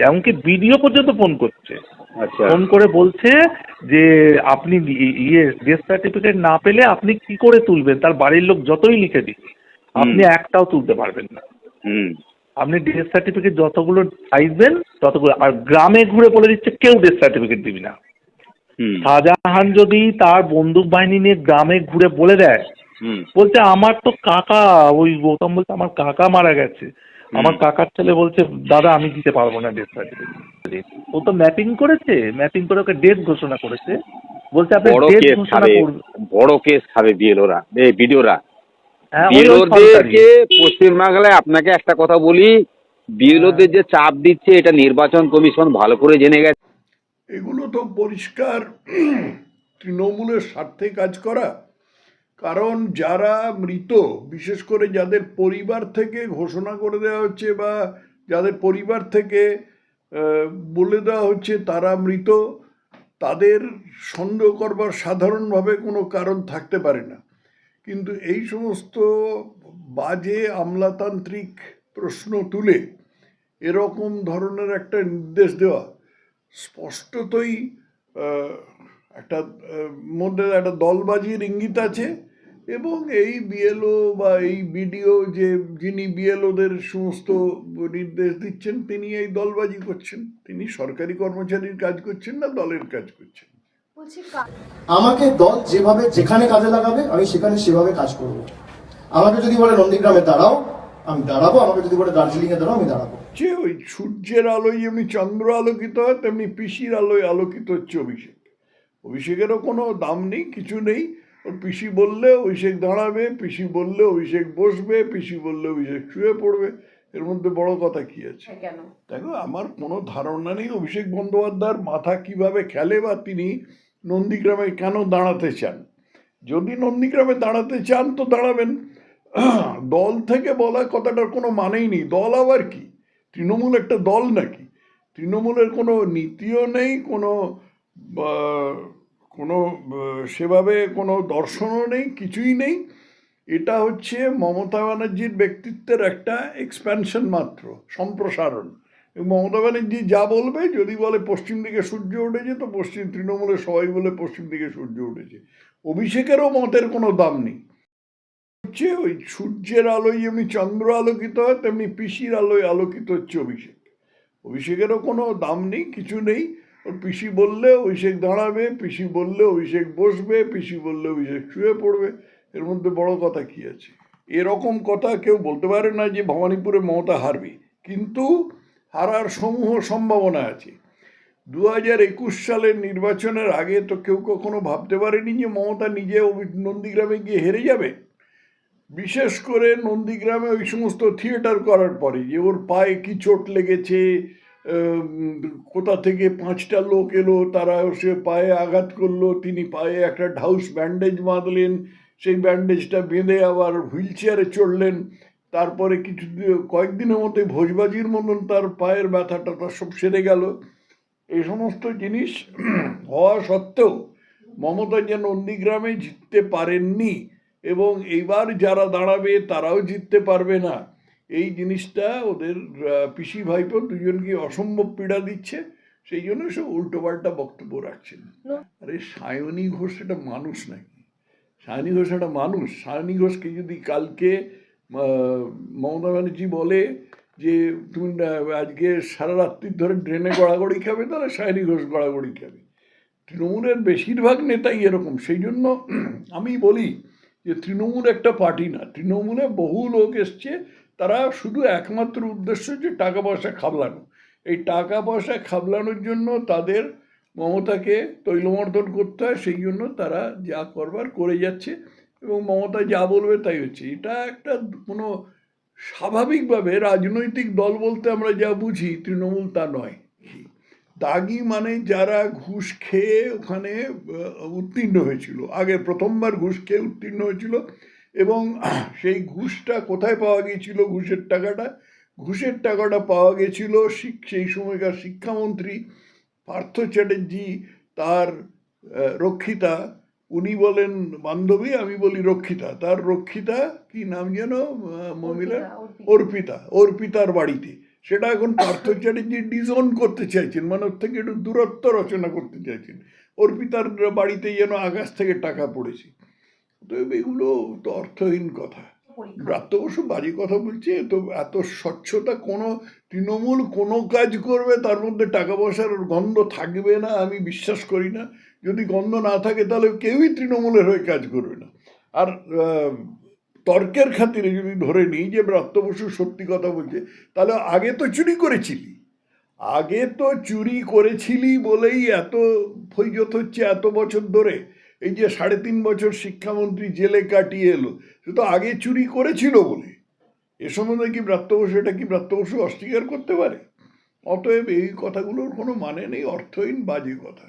এমনকি ভিডিও পর্যন্ত ফোন করছে। আচ্ছা। ফোন করে বলছে যে আপনি ইয়ে ডেথ সার্টিফিকেট না পেলে আপনি কি করে তুলবেন? তার বাড়ির লোক যতই লিখে দিক আপনি একটাও তুলতে পারবেন না। হুম। আপনি ডেথ সার্টিফিকেট যতগুলো চাইবেন ততগুলো আর গ্রামে ঘুরে বলে দিচ্ছে কেউ ডেথ সার্টিফিকেট দিবি না। শাহজাহান যদি তার বন্দুক বাহিনী নিয়ে গ্রামে ঘুরে বলে দেয় বলছে আমার তো কাকা ওই গৌতম বলছে আমার কাকা মারা গেছে। আমার কাকার ছেলে বলছে দাদা আমি দিতে পারব না ডেথ সার্টিফিকেট ও তো ম্যাপিং করেছে ম্যাপিং করে ওকে ডেট ঘোষণা করেছে। বলছে আপনি কেস ঘোষণা খাবে করবেন বড় কেস খাবে বিএলওরা এই হ্যাঁ সরকারি। বিএলওদেরকে পশ্চিমবাংলায় আপনাকে একটা কথা বলি বিএলওদের যে চাপ দিচ্ছে এটা নির্বাচন কমিশন ভালো করে জেনে গেছে। এগুলো তো পরিষ্কার তৃণমূলের স্বার্থে কাজ করা। কারণ যারা মৃত, বিশেষ করে যাদের পরিবার থেকে ঘোষণা করে দেওয়া হচ্ছে বা যাদের পরিবার থেকে বলে দেওয়া হচ্ছে তারা মৃত, তাদের সন্দেহ করবার সাধারণভাবে কোনো কারণ থাকতে পারে না। কিন্তু এই সমস্ত বাজে আমলাতান্ত্রিক প্রশ্ন তুলে এরকম ধরনের একটা নির্দেশ দেওয়া স্পষ্টতই একটা মধ্যে একটা দলবাজির ইঙ্গিত আছে। এবং এই বিএলও বা এই বিডিও যে যিনি বিএলওদের সমস্ত নির্দেশ দিচ্ছেন তিনি এই দলবাজি করছেন। তিনি সরকারি কর্মচারীর কাজ করছেন না দলের কাজ করছেন? আমাকে দল যেভাবে যেখানে কাজে লাগাবে আমি সেখানে সেভাবে কাজ করব। আমাকে যদি বলে নন্দীগ্রামে দাঁড়াও আমি দাঁড়াবো। আমাকে যদি বলে দার্জিলিং এ দাঁড়াও আমি দাঁড়াবো। যে ওই সূর্যের আলোয় যেমনি চন্দ্র আলোকিত হয় তেমনি পিসির আলোয় আলোকিত হচ্ছে অভিষেক। অভিষেকেরও কোনো দাম নেই কিছু নেই। পিসি বললে অভিষেক দাঁড়াবে পিসি বললে অভিষেক বসবে পিসি বললে অভিষেক শুয়ে পড়বে। এর মধ্যে বড় কথা কি আছে? দেখো আমার কোনো ধারণা নেই অভিষেক বন্দ্যোপাধ্যায়ের মাথা কীভাবে খেলে বা তিনি নন্দীগ্রামে কেন দাঁড়াতে চান। যদি নন্দীগ্রামে দাঁড়াতে চান তো দাঁড়াবেন। দল থেকে বলা কথাটার কোনো মানেই নেই। দল আবার কি? তৃণমূল একটা দল নাকি? তৃণমূলের কোনো নীতিও নেই কোনো কোনো সেভাবে কোনো দর্শনও নেই, কিছুই নেই। এটা হচ্ছে মমতা ব্যানার্জির ব্যক্তিত্বের একটা এক্সপ্যানশন মাত্র, সম্প্রসারণ। মমতা ব্যানার্জি যা বলবে, যদি বলে পশ্চিম দিকে সূর্য উঠেছে, তো পশ্চিম তৃণমূলে সবাই বলে পশ্চিম দিকে সূর্য উঠেছে। অভিষেকেরও মতের কোনো দাম নেই। হচ্ছে ওই সূর্যের আলোয় যেমনি চন্দ্র আলোকিত হয়, তেমনি পিসির আলোয় আলোকিত হচ্ছে অভিষেক। অভিষেকেরও কোনো দাম নেই, কিছু নেই। ওর পিসি বললে অভিষেক দাঁড়াবে, পিসি বললে অভিষেক বসবে, পিসি বললে অভিষেক শুয়ে পড়বে। এর মধ্যে বড় কথা কি আছে? এরকম কথা কেউ বলতে পারে না যে ভবানীপুরে মমতা হারবে। কিন্তু হারার সমূহ সম্ভাবনা আছে। দু হাজার একুশ সালের নির্বাচনের আগে তো কেউ কখনো ভাবতে পারেনি যে মমতা নিজে নন্দীগ্রামে গিয়ে হেরে যাবে। বিশেষ করে নন্দীগ্রামে ওই সমস্ত থিয়েটার করার পরে যে ওর পায়ে কি চোট লেগেছে কোথা থেকে পাঁচটা লোক এলো, তারা সে পায়ে আঘাত করল, তিনি পায়ে একটা ঢাউস ব্যান্ডেজ বাঁধলেন, সেই ব্যান্ডেজটা বেঁধে আবার হুইল চেয়ারে চড়লেন। তারপরে কিছু কয়েকদিনের মধ্যে ভোজবাজির মতন তার পায়ের ব্যথাটা তার সব সেরে গেল। এই সমস্ত জিনিস হওয়া সত্ত্বেও মমতা যে নন্দীগ্রামে জিততে পারেননি এবং এইবার যারা দাঁড়াবে তারাও জিততে পারবে না। এই জিনিসটা ওদের পিসি ভাইপো দুজনকে অসম্ভব পীড়া দিচ্ছে সেই জন্য সব উল্টোপাল্টা বক্তব্য রাখছেন। আরে সায়নী ঘোষ একটা মানুষ নাকি? সায়নী ঘোষ একটা মানুষ। সায়নী ঘোষকে যদি কালকে মমতা ব্যানার্জি বলে যে তুমি আজকে সারা রাত্রির ধরে ড্রেনে গড়াগড়ি খাবে তাহলে সায়নী ঘোষ গড়াগড়ি খাবে। তৃণমূলের বেশিরভাগ নেতাই এরকম। সেই জন্য আমি বলি যে তৃণমূল একটা পার্টি না, তৃণমূলে বহু লোক এসছে, তারা শুধু একমাত্র উদ্দেশ্য যে টাকা পয়সা খাবলানো। এই টাকা পয়সা খাবলানোর জন্য তাদের মমতাকে তৈলমর্দন করতে হয়, সেই জন্য তারা যা করবার করে যাচ্ছে এবং মমতা যা বলবে তাই হচ্ছে। এটা একটা কোনো স্বাভাবিকভাবে রাজনৈতিক দল বলতে আমরা যা বুঝি, তৃণমূল তা নয়। দাগি মানে যারা ঘুষ খেয়ে ওখানে উত্তীর্ণ হয়েছিল। আগে প্রথমবার ঘুষ খেয়ে উত্তীর্ণ হয়েছিল এবং সেই ঘুষটা কোথায় পাওয়া গিয়েছিল ঘুষের টাকাটা? ঘুষের টাকাটা পাওয়া গেছিল সেই সময়কার শিক্ষামন্ত্রী পার্থ চ্যাটার্জি তার রক্ষিতা। উনি বলেন বান্ধবী আমি বলি রক্ষিতা। তার রক্ষিতা কি নাম যেন? মহিলা। অর্পিতা অর্পিতার বাড়িতে। সেটা এখন পার্থ চ্যাটার্জি ডিজোন করতে চাইছেন মানে ওর থেকে একটু দূরত্ব রচনা করতে চাইছেন। অর্পিতার বাড়িতে যেন আকাশ থেকে টাকা পড়েছে। তো এগুলো তো অর্থহীন কথা। ব্রাত্য বসু বাজে কথা বলছে তো এত স্বচ্ছতা কোনো তৃণমূল কোনো কাজ করবে তার মধ্যে টাকা পয়সার গন্ধ থাকবে না আমি বিশ্বাস করি না। যদি গন্ধ না থাকে তাহলে কেউই তৃণমূলের হয়ে কাজ করবে না। আর তর্কের খাতিরে যদি ধরে নিই যে ব্রাত্য বসু সত্যি কথা বলছে, তাহলে আগে তো চুরি করেছিলি। আগে তো চুরি করেছিলি বলেই এত ফৈজত হচ্ছে এত বছর ধরে। এই যে সাড়ে তিন বছর শিক্ষামন্ত্রী জেলে কাটিয়ে এলো, সে তো আগে চুরি করেছিল বলে। এ সম্বন্ধে কি ব্রাত্য বসু, এটা কি ব্রাত্য বসু অস্বীকার করতে পারে? অতএব এই কথাগুলোর কোনো মানে নেই, অর্থহীন বাজে কথা।